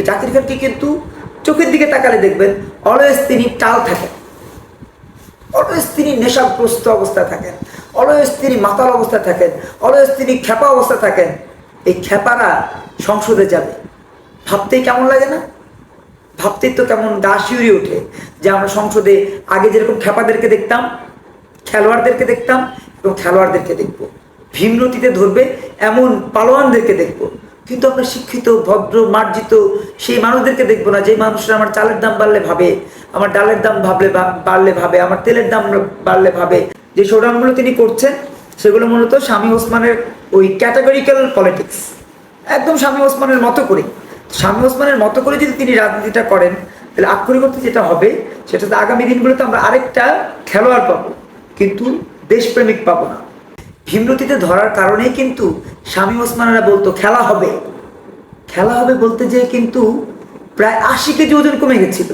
জাকির খানকে কিন্তু চোখের দিকে তাকালে দেখবেন অলওয়েজ তিনি টাল থাকেন। অলওয়েজ তিনি নেশাগ্রস্ত অবস্থায় থাকেন। অলওয়েজ তিনি মাতাল অবস্থায় থাকেন। অলওয়েজ তিনি খেপা অবস্থায় থাকেন। এই খেপারা সংসদে যাবে। ভাবতেই কেমন লাগে না? ভাবতেই তো কেমন গা শিউরে ওঠে যে আমরা সংসদে আগে যেরকম খেপাদেরকে দেখতাম, খেলোয়াড়দেরকে দেখতাম এবং খেলোয়াড়দেরকে দেখব। ভীমরতিতে ধরবে এমন পালোয়ানদেরকে দেখব। কিন্তু আমরা শিক্ষিত, ভদ্র, মার্জিত, সেই মানুষদেরকে দেখব না যে মানুষরা আমার চালের দাম বাড়লে ভাবে, আমার ডালের দাম ভাবলে বাড়লে ভাবে, আমার তেলের দাম বাড়লে ভাবে। যে শোডাউনগুলো তিনি করছেন, সেগুলো মূলত স্বামী ওসমানের ওই ক্যাটাগরিক্যাল পলিটিক্স একদম স্বামী ওসমানের মতো করে। স্বামী ওসমানের মতো করে যদি তিনি রাজনীতিটা করেন, তাহলে আক্ষরিক যেটা হবে, সেটা আগামী দিনগুলোতে আমরা আরেকটা খেলোয়াড় পাবো, কিন্তু দেশপ্রেমিক পাবো না। ভীমরতিতে ধরার কারণেই কিন্তু স্বামী ওসমানেরা বলতো, খেলা হবে। খেলা হবে বলতে যে কিন্তু প্রায় আশি কেজি ওজন কমে গেছিল।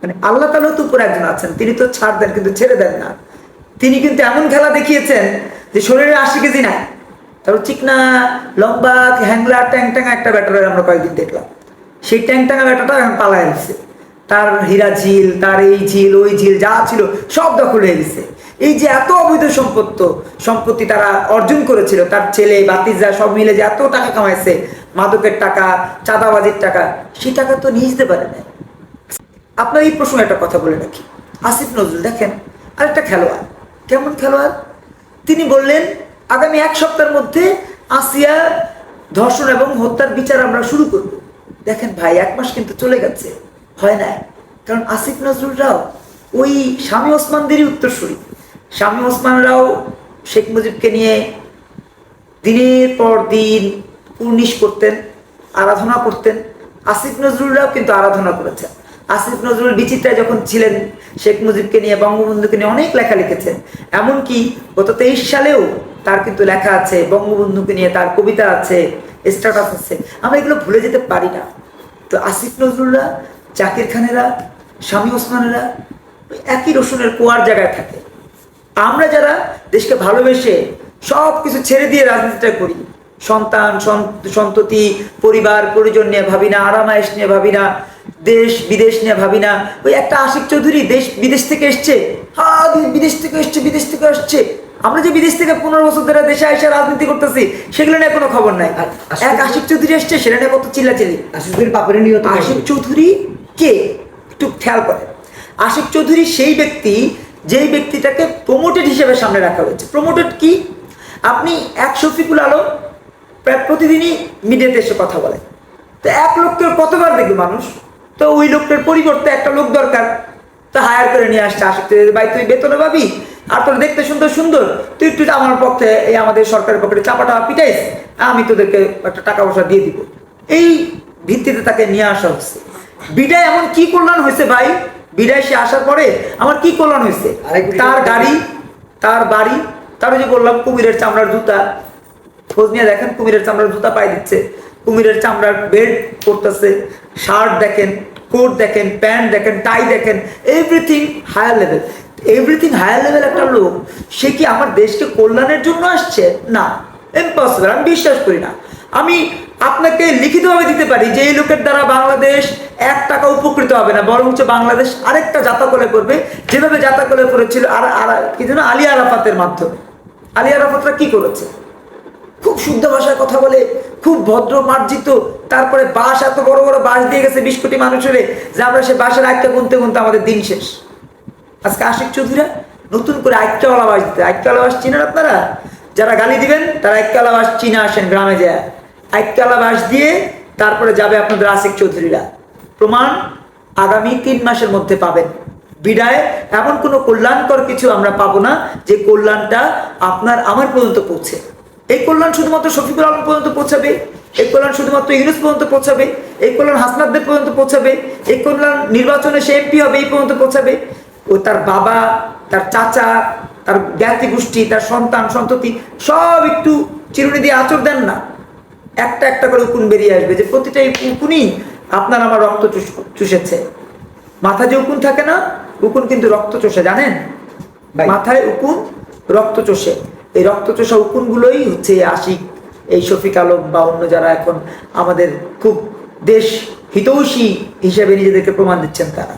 মানে আল্লাহ তালা তো উপরে একজন আছেন, তিনি তো ছাড় দেন, কিন্তু ছেড়ে দেন না। তিনি কিন্তু এমন খেলা দেখিয়েছেন যে শরীরে আশি কেজি নাই। তারপর চিকনা, লম্বা, হ্যাংলা ট্যাং ট্যাং একটা ব্যাটারের আমরা কয়েকদিন দেখলাম। সেই ট্যাং ট্যাঙ্গা ব্যাটাটা এখন পালায় গেছে তার হীরা ঝিল, তার এই ঝিল, ওই ঝিল, যা ছিল সব দখল হয়ে গেছে। এই যে এত অবৈধ সম্পত্ত, সম্পত্তি তারা অর্জন করেছিল, তার ছেলে বাতিজা সব মিলে যে এত টাকা কামাইছে, মাদকের টাকা, চাঁদাবাজির টাকা সেই টাকা তো নিয়ে যেতে পারে না আপনার এই প্রসঙ্গে একটা কথা বলে রাখি। আসিফ নজরুল, দেখেন, আরেকটা খেলোয়াড়। কেমন খেলোয়াড়? তিনি বললেন, আগামী এক সপ্তাহের মধ্যে আসিয়া ধর্ষণ এবং হত্যার বিচার আমরা শুরু করব। দেখেন ভাই, এক মাস কিন্তু চলে গেছে। হয় না কারণ আসিফ নজরুলরাও ওই স্বামী ওসমানদেরই উত্তরসূরি। স্বামী ওসমানরাও শেখ মুজিবকে নিয়ে দিনের পর দিন পুর্নিশ করতেন, আরাধনা করতেন। আসিফ নজরুলরাও কিন্তু আরাধনা করেছেন। আসিফ নজরুল বিচিত্রায় যখন ছিলেন, শেখ মুজিবকে নিয়ে, বঙ্গবন্ধুকে নিয়ে অনেক লেখা লিখেছেন। এমনকি গত তেইশ সালেও তার কিন্তু লেখা আছে, বঙ্গবন্ধুকে নিয়ে তার কবিতা আছে স্ট্যাটাস আছে। আমরা এগুলো ভুলে যেতে পারি না। তো আসিফ নজরুলরা, জাকির খানেরা স্বামী ওসমানেরা একই রসুনের কুয়ার জায়গায় থাকে। আমরা যারা দেশকে ভালোবেসে সব কিছু ছেড়ে দিয়ে রাজনীতিটা করি সন্তান সন্ত- সন্ততি পরিবার পরিজন নিয়ে ভাবি না আরামায়েশ নিয়ে ভাবি না দেশ বিদেশ নিয়ে ভাবি না ওই একটা আশিক চৌধুরী দেশ বিদেশ থেকে এসছে হ্যাঁ বিদেশ থেকে এসছে বিদেশ থেকে আসছে। আমরা যে বিদেশ থেকে পনেরো বছর ধরে দেশে এসে রাজনীতি করতেছি সেগুলো নিয়ে কোনো খবর নাই। এক আশিক চৌধুরী এসছে সেটা নিয়ে কত চিল্লাচিল্লি। আশিসুর পাপড়ে নিহত আশিক চৌধুরী কে? একটু খেয়াল করে আশিক চৌধুরী সেই ব্যক্তি যেই ব্যক্তিটাকে প্রমোটেড হিসেবে সামনে রাখা হয়েছে। প্রমোটেড কি? আপনি এক শফিকুল আলম প্রায় প্রতিদিনই মিডিয়াতে এসে কথা বলে তো এক লোককে কতবার দেখবে মানুষ? তো ওই লোকটার পরিবর্তে একটা লোক দরকার। তো হায়ার করে নিয়ে আসছে। আসতে ভাই, তুই বেতনে পাবি? আর তোর দেখতে সুন্দর সুন্দর। তুই একটু আমার পক্ষে এই আমাদের সরকারের পক্ষে চাপাটা পিটাইস, আমি তোদেরকে একটা টাকা পয়সা দিয়ে দিব। এই ভিত্তিতে তাকে নিয়ে আসা হচ্ছে। বিদায় এমন কি কল্যাণ হয়েছে ভাই? বিদায় সে আসার পরে আমার কি কল্যাণ হয়েছে? তার গাড়ি তার বাড়ি তার যে বললাম কুমিরের চামড়ার জুতা। খোঁজ নিয়ে দেখেন কুমিরের চামড়ার জুতা পাই দিচ্ছে। কুমিরের চামড়ার বেল্ট পরতেছে। শার্ট দেখেন কোট দেখেন প্যান্ট দেখেন টাই দেখেন everything higher level everything higher level একটা লোক সে কি আমার দেশকে কল্যাণের জন্য আসছে? না। ইম্পসিবল আমি বিশ্বাস করি না। আমি আপনাকে লিখিতভাবে দিতে পারি যে এই লোকের দ্বারা বাংলাদেশ এক টাকা উপকৃত হবে না, বরঞ্চ বাংলাদেশ আরেকটা জাতাকলে করবে, যেভাবে যাতা জাতাকলে করেছিল আর কি যেন আলী আরাফাতের মাধ্যমে। আলী আরাফাতরা কি করেছে? খুব শুদ্ধ ভাষায় কথা বলে, খুব ভদ্র মার্জিত, তারপরে বাস এত বড় বড় বাস দিয়ে গেছে বিশ কোটি মানুষের, যে আমরা সে বাসের আটটা গুনতে গুনতে আমাদের দিন শেষ। আজকে আশিক চৌধুরীরা নতুন করে আইক্যাওয়ালা বাস দিতে আইক্যাওয়ালা বাস চিনেন আপনারা? যারা গালি দিবেন, তারা আইক্যাওয়ালা বাস চিনে আসেন গ্রামে যায়। আইক্যাওয়ালা বাস দিয়ে তারপরে যাবে আপনাদের আশিক চৌধুরীরা। প্রমাণ আগামী তিন মাসের মধ্যে পাবেন। বিদায়, এমন কোনো কল্যাণকর কিছু আমরা পাবো না যে কল্যাণটা আপনার আমার পর্যন্ত পৌঁছে। এই কল্যাণ শুধুমাত্র শফিকুল আলম পর্যন্ত পৌঁছাবে, এই কল্যাণ শুধুমাত্র ইউনুস পর্যন্ত পৌঁছাবে, এই কল্যাণ হাসনাদদের পর্যন্ত পৌঁছাবে, এই কল্যাণ নির্বাচনে সে এমপি হবে, এই পর্যন্ত পৌঁছাবে। ও তার বাবা, তার চাচা, তার জ্ঞাতি গোষ্ঠী, তার সন্তান, সন্ততি সব একটু চিরুনি দিয়ে আচর দেন না। একটা একটা করে উকুন বেরিয়ে আসবে যে প্রতিটা উকুনই আপনার আমার রক্ত চুষেছে। মাথা যে উকুন থাকে না উকুন কিন্তু রক্ত চষে জানেন? মাথায় উকুন রক্ত চষে। এই রক্ত চষা উকুনগুলোই হচ্ছে আশিক এই শফিক আলম বা অন্য যারা এখন আমাদের খুব দেশ হিতৈষী হিসেবে নিজেদেরকে প্রমাণ দিচ্ছেন তারা।